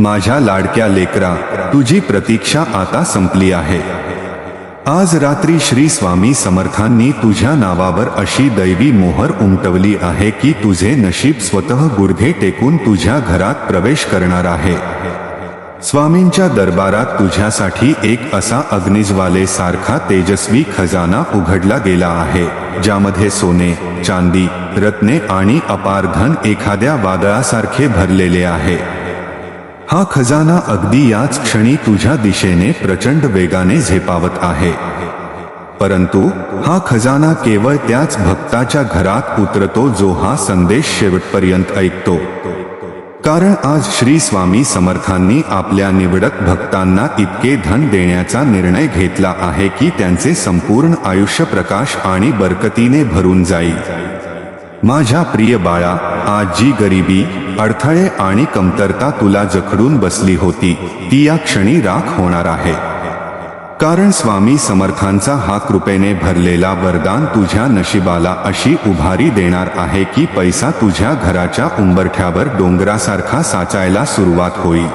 माझ्या लाडक्या लेकरा तुझी प्रतीक्षा आता संपली आहे. आज रात्री श्री स्वामी समर्थांनी तुझ्या नावावर अशी दैवी मोहर उमटवली आहे की तुझे नशीब स्वतः गुडघे टेकून तुझ्या घरात प्रवेश करणार आहे. स्वामींच्या दरबारात तुझ्यासाठी एक असा अग्निजवाले सारखा तेजस्वी खजाना उघडला गेला आहे ज्यामध्ये सोने चांदी रत्ने आणि अपार धन एखाद्या वादळासारखे भरलेले आहे. हा खजाना अगदी याच क्षणी तुझ्या दिशेने प्रचंड वेगाने झेपावत आहे. परंतु हा खजाना केवळ त्याच भक्ताच्या घरात उतरतो जो हा संदेश शेवटपर्यंत ऐकतो. कारण आज श्री स्वामी समर्थांनी आपल्या निवडक भक्तांना इतके धन देण्याचा निर्णय घेतला आहे की त्यांचे संपूर्ण आयुष्य प्रकाश आणि बरकतीने भरून जाईल माझ्या प्रिय बाळा आज जी गरिबी अडथळे आणि कमतरता तुला जखडून बसली होती ती या क्षणी राख होणार आहे. कारण स्वामी समर्थांचा हा कृपेने भरलेला वरदान तुझ्या नशिबाला अशी उभारी देणार आहे की पैसा तुझ्या घराच्या उंबरठ्यावर डोंगरासारखा साचायला सुरुवात होईल.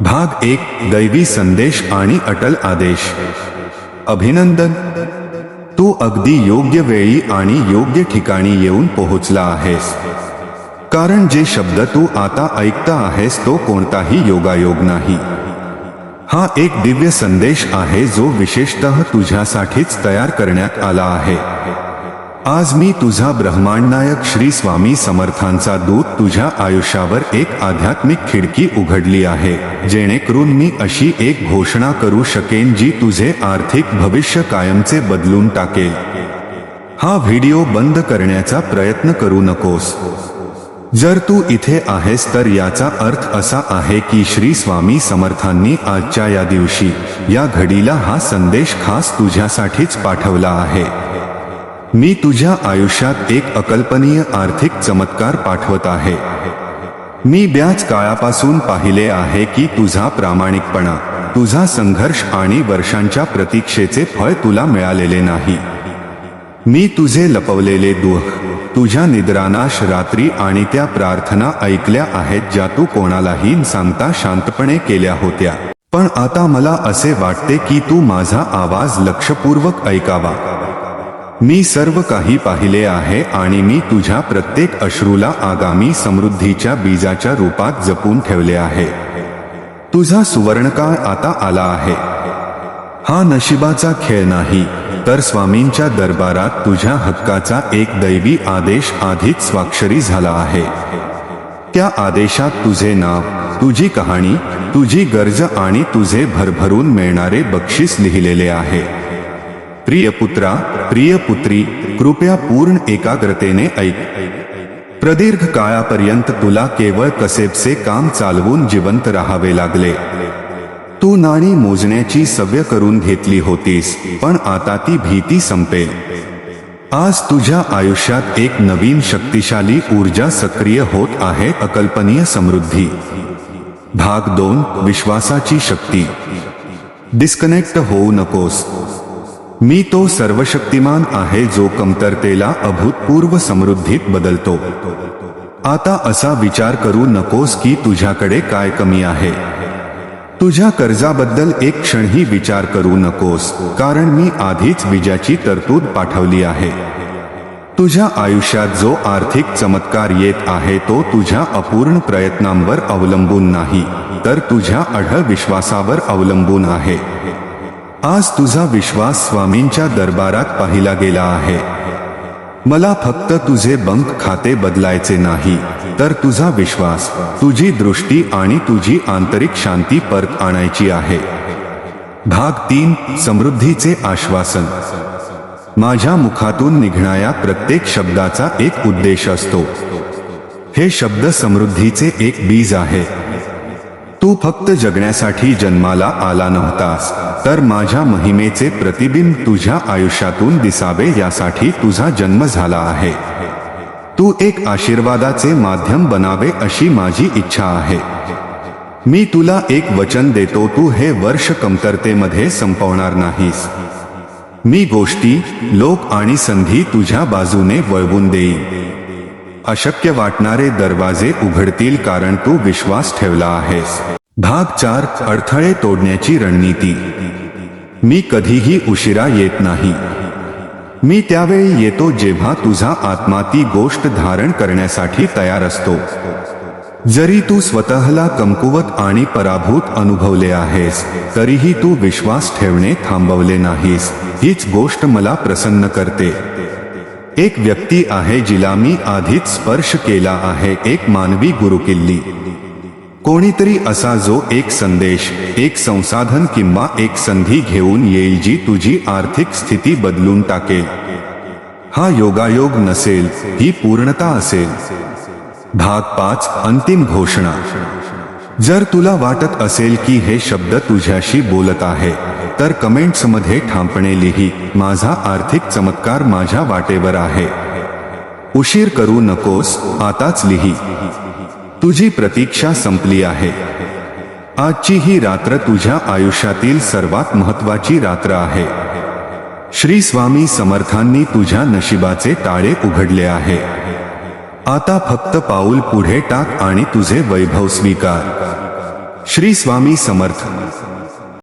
भाग एक दैवी संदेश आणि अटल आदेश. अभिनंदन. तू अगदी योग्य वेळी आणि योग्य ठिकाणी येऊन पोहोचला आहेस. कारण जे शब्द तू आता ऐकता आहेस तो कोणताही योगायोग नाही. हा एक दिव्य संदेश आहे जो विशेषतः तुझ्यासाठीच तयार करण्यात आला आहे. आज मी तुझा ब्रह्मांडनायक श्री स्वामी समर्थांचा दूत तुझ्या आयुष्यावर एक आध्यात्मिक खिडकी उघडली आहे. जेणेकरून मी अशी एक घोषणा करू शकेन जी तुझे आर्थिक भविष्य कायमचे बदलून टाकेल. हा व्हिडिओ बंद करण्याचा प्रयत्न करू नकोस. जर तू इथे आहेस तर याचा अर्थ असा आहे की श्री स्वामी समर्थांनी आजच्या या दिवशी या घडीला हा संदेश खास तुझ्यासाठीच पाठवला आहे. मी तुझ्या आयुष्यात एक अकल्पनीय आर्थिक चमत्कार पाठवत आहे. मी ब्याच काळापासून पाहिले आहे की तुझा प्रामाणिकपणा तुझा संघर्ष आणि वर्षांच्या प्रतीक्षेचे फळ तुला मिळालेले नाही. मी तुझे लपवलेले दुःख तुझ्या निद्रानाश रात्री आणि त्या प्रार्थना ऐकल्या आहेत ज्या तू कोणालाही सांगता शांतपणे केल्या होत्या. पण आता मला असे वाटते की तू माझा आवाज लक्षपूर्वक ऐकावा. मी सर्व काही पाहिले आहे आणि मी तुझ्या प्रत्येक अश्रूला आगामी समृद्धीच्या बीजाच्या रूपात जपून ठेवले आहे. तुझा सुवर्णकाळ आता आला आहे. हा नशिबाचा खेळ नाही तर स्वामींच्या दरबारात तुझ्या हक्काचा एक दैवी आदेश आधीच स्वाक्षरी झाला आहे. त्या आदेशात तुझे नाव तुझी कहाणी तुझी गरज आणि तुझे भरभरून मिळणारे बक्षीस लिहिलेले आहे. प्रिय पुत्रा प्रिय पुत्री कृपया पूर्ण एकाग्रतेने ऐक. प्रदीर्घ काळापर्यंत तुला केवळ कसेबसे काम चालवून जिवंत राहावे लागले. तू नाणी मोजण्याची सव्य करून घेतली होतीस पण आता ती भीती संपेल. आज तुझ्या आयुष्यात एक नवीन शक्तिशाली ऊर्जा सक्रिय होत आहे अकल्पनीय समृद्धी. भाग दोन विश्वासाची शक्ती. डिस्कनेक्ट होऊ नकोस. मी तो सर्वशक्तिमान आहे जो कमतरतेला अभूतपूर्व समृद्धीत बदलतो. आता असा विचार करू नकोस की तुझ्याकडे काय कमी आहे. तुझ्या कर्जाबद्दल एक क्षणही विचार करू नकोस कारण मी आधीच विजाची तरतूद पाठवली आहे. तुझ्या आयुष्यात जो आर्थिक चमत्कार येत आहे तो तुझ्या अपूर्ण प्रयत्नांवर अवलंबून नाही तर तुझ्या अढळ विश्वासावर अवलंबून आहे. आज तुझा विश्वास स्वामींच्या दरबारात पाहिला गेला आहे. मला फक्त तुझे बंक खाते बदलायचे नाही तर तुझा विश्वास तुझी दृष्टी आणि तुझी आंतरिक शांती परत आणायची आहे. भाग तीन समृद्धीचे आश्वासन. माझ्या मुखातून निघणाऱ्या प्रत्येक शब्दाचा एक उद्देश असतो. हे शब्द समृद्धीचे एक बीज आहे. तू फक्त जगण्यासाठी जन्माला आला नव्हतास तर माझ्या महिमेचे प्रतिबिंब तुझ्या आयुष्यातून दिसावे यासाठी तुझा जन्म झाला आहे. तू एक आशीर्वादाचे माध्यम बनावे अशी माझी इच्छा आहे. मी तुला एक वचन देतो तू हे वर्ष कमतरतेमध्ये संपवणार नाहीस. मी गोष्टी लोक आणि संधी तुझ्या बाजूने वळवून देईन. अशक्य वाटणारे दरवाजे उघडतील कारण तू विश्वास ठेवला आहेस. भाग चार अडथळे तोडण्याची रणनीती. मी कधीही उशिरा येत नाही. मी त्यावेळी येतो जेव्हा तुझा आत्मा ती गोष्ट धारण करण्यासाठी तयार असतो. जरी तू स्वतःला कमकुवत आणि पराभूत अनुभवले आहेस तरीही तू विश्वास ठेवणे थांबवले नाहीस. हीच गोष्ट मला प्रसन्न करते. एक व्यक्ती आहे जिला मी आधीच स्पर्श केला आहे, एक मानवी गुरुकिल्ली कोणीतरी असा जो एक संदेश, एक संसाधन किंवा एक संधी घेऊन येईल जी तुझी आर्थिक स्थिती बदलून टाकेल. हा योगायोग नसेल, ही पूर्णता असेल. भाग पाच, अंतिम घोषणा. जर तुला वाटत असेल की हे शब्द तुझ्याशी बोलत आहे तर कमेंट्समध्ये ठामपणे लिही, माझा आर्थिक चमत्कार माझ्या वाटेवर आहे. उशीर करू नकोस, आताच लिही. तुझी प्रतीक्षा संपली आहे. आजची ही रात्र तुझ्या आयुष्यातील सर्वात महत्वाची रात्र आहे. श्री स्वामी समर्थांनी तुझ्या नशिबाचे टाळे उघडले आहे. आता फक्त पाऊल पुढे टाक आणि तुझे वैभव स्वीकार. श्री स्वामी समर्थ